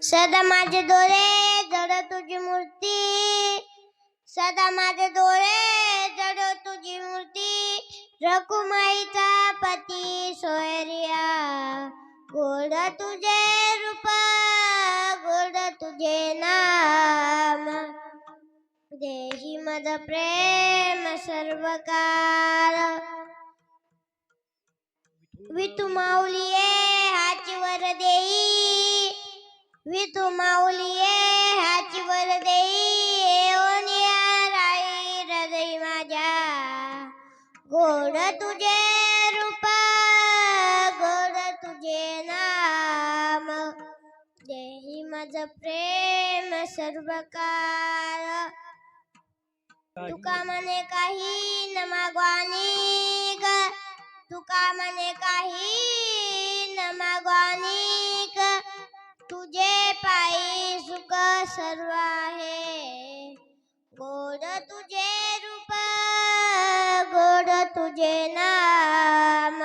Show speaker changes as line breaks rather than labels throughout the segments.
सदा माझे डोळे जड तुझी मूर्ती. सदा माझे डोळे जड तुझी मूर्ती. रकुमाईचा पती सोयरिया. गोड तुझे रूप गोड तुझे नाम. देही मद प्रेम सर्व काळ वितू माऊली वितू माऊलिये हाची वर देई राई हृदय माझ्या. गोड तुझे रूप गोड तुझे नाम. देही माझ प्रेम सर्व काळ तुका मने काही न मागवानी ग तुका मने काही तुझे पायी सुख सर्व आहे. गोड तुझे रूप गोड तुझे नाम.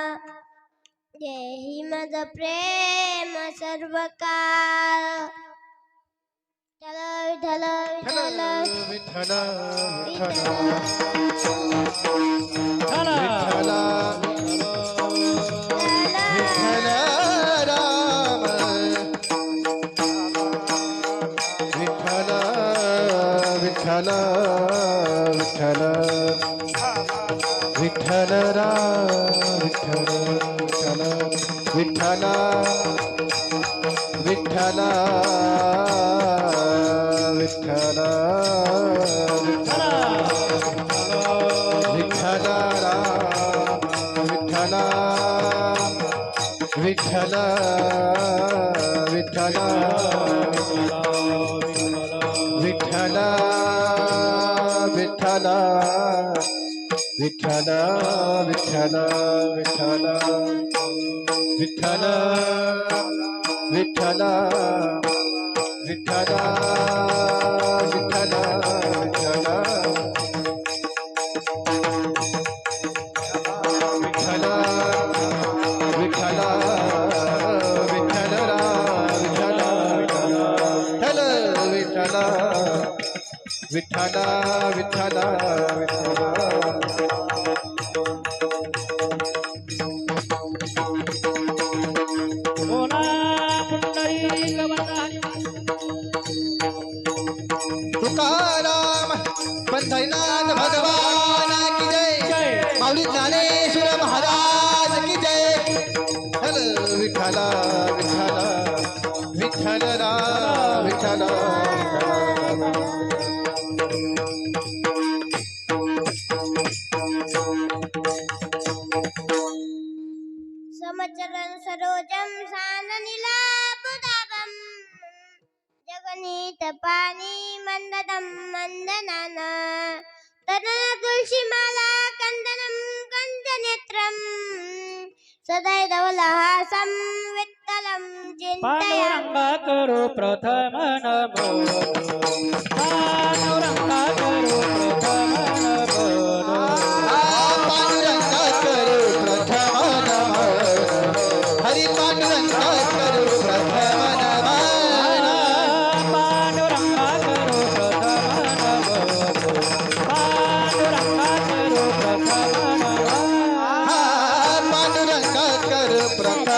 देही मज प्रेम सर्व काळ. विठ्ठल विठ्ठल विठ्ठल
विठ्ठल. विठ्ठल विठ्ठल विठ्ठल राम विठ्ठल विठ्ठल विठ्ठल विठ्ठल विठ्ठल विठ्ठल राम विठ्ठल विठ्ठल विठ्ठल विठ्ठल विठ्ठल विठ्ठल विठ्ठल विठ्ठल विठ्ठल विठ्ठल विठ्ठल विठ्ठल विठ्ठल. विठ्ठल विठ्ठल. तुकाराम पंढरीनाथ भगवान की जय
जय.
माऊली ज्ञानेश्वर महाराज की जय हल विठ्ठल विठ्ठल विठ्ठल विठ्ठल
समचरं सरोजं साननिलाबुदाभं जगनीतपानि मन्ददं मन्दनान। तरुणगुल्शिमाला कन्दनं कन्दनेत्रं। सदैव लहासं
पांडुरंगा करो प्रथम नमो पांडुरंगा करो प्रथम नमो
पांडुरंग करू प्रथम नमन हरी पांडुरंग करू प्रथम नमन
पांडुरंगा करो प्रथम नमो पांडुरंगा करो प्रथम नमो
पांडुरंग करू प्रथम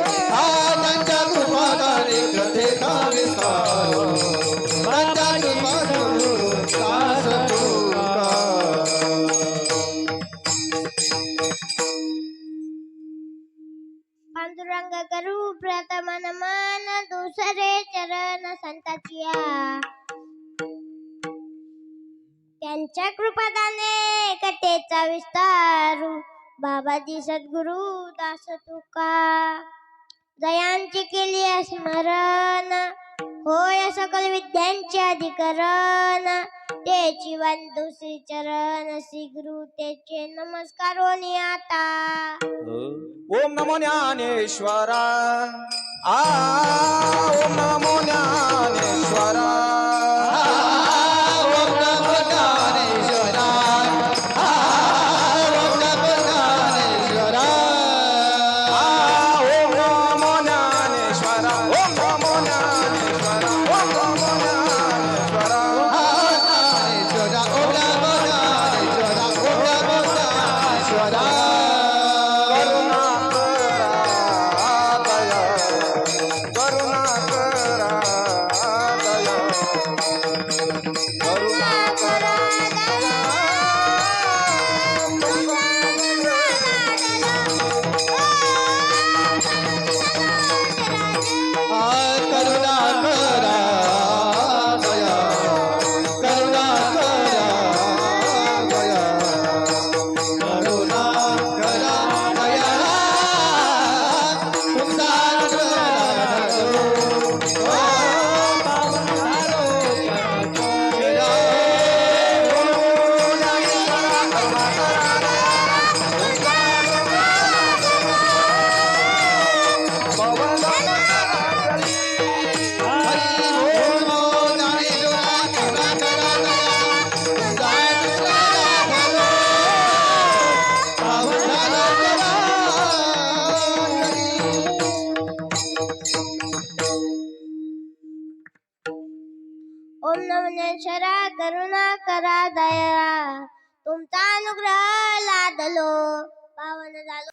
शरण संताचिया त्यांच्या कृपादाने कथेचा विस्तार बाबाजी सद्गुरु दास तुका. जयांची केली स्मरण होय सकल विद्यांचे अधिकरण. ते जीवन दुसरी चरण श्री गुरु त्याचे नमस्कार आता.
ओम नमो ज्ञानेश्वरा. आ नमो ज्ञानेश्वरा
शरा करुणा करा दया तुमचा अनुग्रह लादलो पावन झालो.